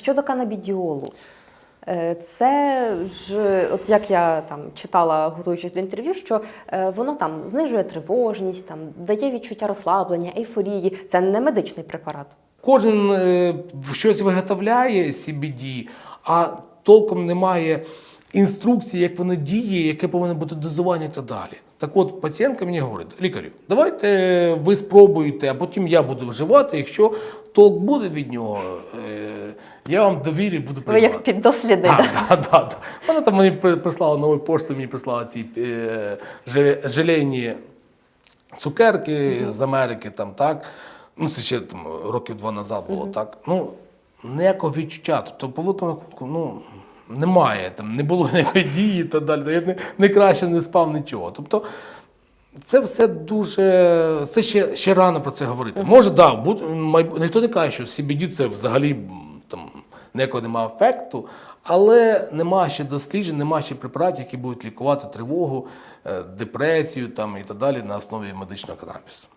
щодо канабідіолу, е, це ж, от як я там читала, готуючись до інтерв'ю, що е, воно там знижує тривожність, там дає відчуття розслаблення, ейфорії. Це не медичний препарат. Кожен е, щось виготовляє CBD, а толком немає інструкції, як воно діє, яке повинно бути дозування і так далі. Так от пацієнтка мені говорить, лікарю, давайте ви спробуєте, а потім я буду вживати. Якщо толк буде від нього, е, я вам довірю буду Ви як піддослідний. Так, да? так, так. так. Вона там мені прислала нову пошту, мені прислала ці е, желе- желейні цукерки з Америки, там так. Ну, це ще там, років два назад було так. Ну, ніякого відчуття. Тобто, по великому рахунку, ну, немає, там не було ніякої дії і так далі. Я не, не краще не спав нічого. Тобто, це все дуже. Це ще, ще рано про це говорити. Може, да, будь, ніхто не каже, що CBD це взагалі там ніякого немає ефекту, але нема ще досліджень, нема ще препаратів, які будуть лікувати тривогу, е, депресію там, і так далі на основі медичного канабісу.